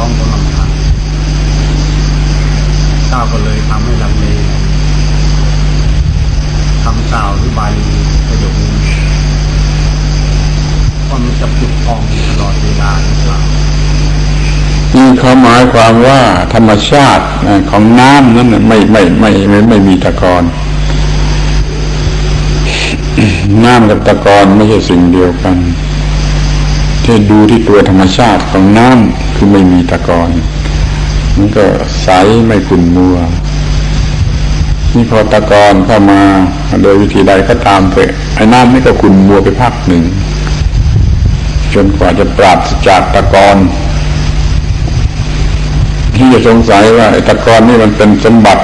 ร้องของลำพังเจ้าก็เลยทำให้ลังเลคำกล่าวหรือบาลีประโยคนี้ว่ามันจะปลุกองตลอดเวลาหรือเปล่านี่เขาหมายความว่าธรรมชาติของน้ำนั้นไม่ไม่ไม่ไม่ไม่มีตะกอนน้ำกับตะกอนไม่ใช่สิ่งเดียวกัน ที่ดูที่ตัวธรรมชาติของน้ำคือไม่มีตะกอนมันก็ใสไม่ขุ่นมัวนี่พอตะกอนเข้ามาโดยวิธีใดก็ตามเถอะไอ้น้ำนี่ก็ขุ่นมัวไปพักหนึ่ง จนกว่าจะปราศจากตะกอนที่จะสงสัยว่าไอ้ตะกอนนี่มันเป็นสมบัติ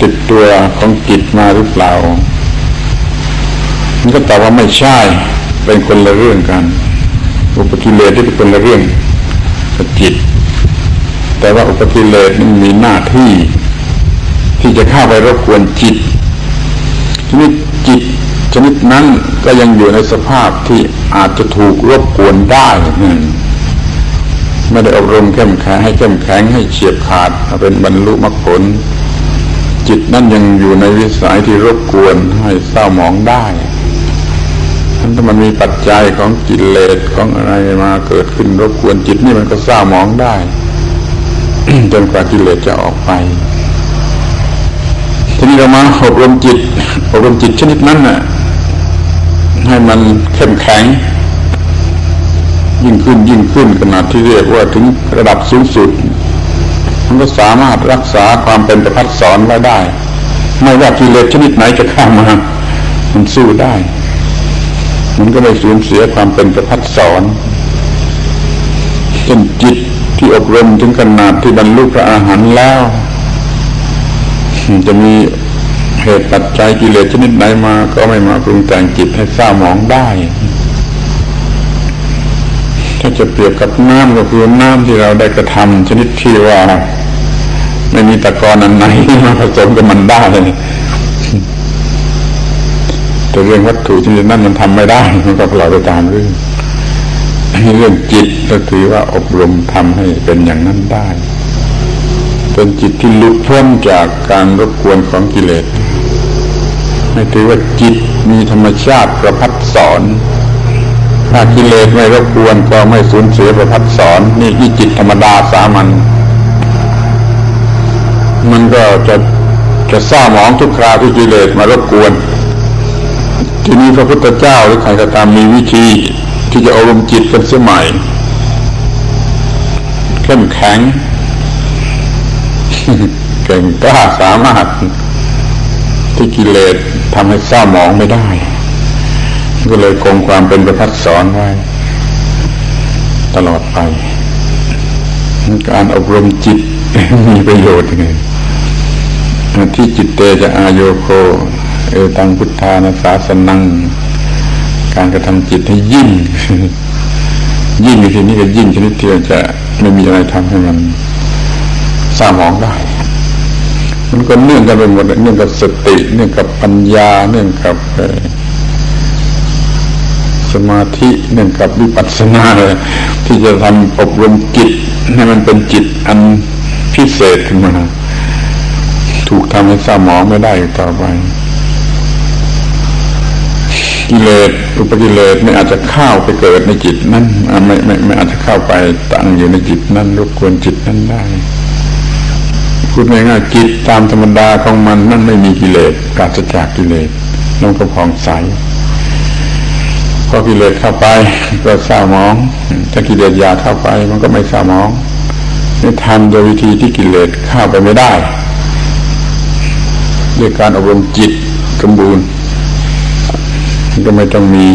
ติดตัวของจิตมาหรือเปล่า มันก็ตอบว่าไม่ใช่เป็นคนละเรื่องกัน อุปกิเลสที่เป็นเรื่องกับจิต แต่ว่าอุปกิเลสมันมีหน้าที่ ที่จะเข้าไปรบกวนจิตชนิดจิตชนิดนั้นก็ยังอยู่ในสภาพที่อาจจะถูกรบกวนได้นั่นไม่ได้อบรมเข้มแข็งให้เข้มแข็งให้เฉียบขาดเป็นบรรลุมรรคผล จิตนั่นยังอยู่ในวิสัยที่รบกวนให้เศร้าหมองได้ ถ้ามันมีปัจจัยของกิเลสของอะไรมาเกิดขึ้นรบกวนจิตนี่มันก็เศร้าหมองได้ จนกว่ากิเลสจะออกไป ทีนี้เรามาอบรมจิตอบรมจิตชนิดนั้นน่ะ ให้มันเข้มแข็ง ยิ่งขึ้นยิ่งขึ้นขนาดที่เรียกว่าถึงระดับสูงสุด มันก็สามารถรักษาความเป็นประพัดสอนไว้ได้ ไม่ว่ากิเลสชนิดไหนจะเข้ามา มันสู้ได้ มันก็ไม่สูญเสียความเป็นประพัดสอนจนจิตที่อบรมถึงขนาดที่บรรลุพระอาหารแล้ว จะมีเหตุปัจจัยกิเลสชนิดไหนมา ก็ไม่มาปรุงแต่งจิตให้เศร้าหมองได้ ถ้าจะเปรียบกับน้ำก็คือน้ำที่เราได้กระทำชนิดที่ว่า ไม่มีตะกอนอันไหนมาผสมกับมันได้ แต่เรื่องวัตถุชนิดนั้นมันทำไม่ได้ มันก็เราไปตามเรื่องเรื่องจิตก็ถือว่าอบรมทำให้เป็นอย่างนั้นได้ เป็นจิตที่หลุดพ้นจากการรบกวนของกิเลสให้ถือว่าจิตมีธรรมชาติประพัดสอนถ้ากิเลสไม่รบกวนก็ไม่สูญเสียประพัดสอน นี่ที่จิตธรรมดาสามัญมันก็จะจะเศร้าหมองทุกคราวที่กิเลสมารบกวน ทีนี้พระพุทธเจ้าหรือใครก็ตามมีวิธีที่จะอบรมจิตเป็นสมัยเข้มแข็งเก่งกล้าสามารถที่กิเลสทำให้เศร้าหมองไม่ได้ ก็เลยคงความเป็นประพัดสอนไว้ ตลอดไป การอบรมจิตมีประโยชน์ยังไงที่จิตเตจะอาโยโค เอตังพุทธานาสาสนัง การกระทำจิตให้ยิ่ง ยิ่งในที่นี้ก็ยิ่งชนิดที่จะไม่มีอะไรทำให้มันสร้างหมองได้ มันก็เนื่องกันไปหมดเนื่องกับสติ เนื่องกับปัญญา เนื่องกับสมาธิเนื่องกับวิปัสสนาเลยที่จะทำอบรมจิตให้มันเป็นจิตอันพิเศษขึ้นมาถูกทำให้เศร้าหมองไม่ได้อีกต่อไป กิเลสอุปกิเลสไม่อาจจะเข้าไปเกิดในจิตนั้นไม่ไม่ไม่อาจจะเข้าไปตั้งอยู่ในจิตนั้นรบกวนจิตนั้นได้พูดง่ายๆจิตตามธรรมดาของมันนั่นไม่มีกิเลสปราศจากกิเลสน้องก็ผ่องใสพอกิเลสเข้าไปก็เศร้ามอง ถ้ากิเลสยาเข้าไป มันก็ไม่เศร้ามองนี่ทำโดยวิธีที่กิเลสเข้าไปไม่ได้ด้วยการอบรมจิตสมบูรณ์ ก็ไม่ต้องมี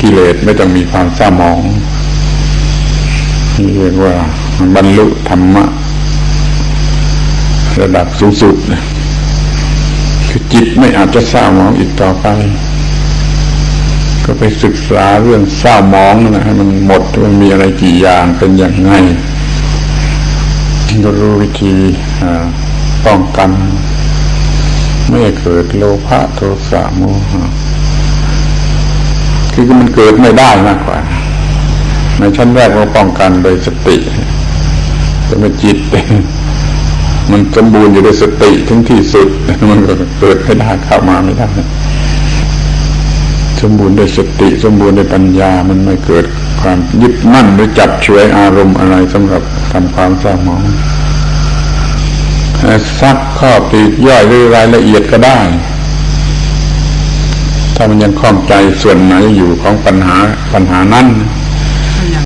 กิเลสไม่ต้องมีความเศร้าหมองนี่เรียกว่าบรรลุธรรมะ ระดับสูงสุดคือจิตไม่อาจจะเศร้าหมองอีกต่อไป ก็ไปศึกษาเรื่องเศร้าหมองนะให้มันหมดมันมีอะไรกี่อย่างเป็นอย่างไงก็รู้วิธีป้องกัน ไม่เกิดโลภะโทสะโมหะ คือมันเกิดไม่ได้มากกว่า ในชั้นแรกเราป้องกันโดยสติแต่เมื่อจิต มันสมบูรณ์อยู่ด้วยสติถึงที่สุดมันก็เกิดไม่ได้เข้ามาไม่ได้สมบูรณ์ด้วยสติ สมบูรณ์ด้วยปัญญา มันไม่เกิดความยึดมั่นหรือจับช่วยอารมณ์อะไรสำหรับทำความเศร้าหมองซักข้อปลีกย่อยหรือรายละเอียดก็ได้ ถ้ามันยังคล่องใจส่วนไหนอยู่ของปัญหาปัญหานั้น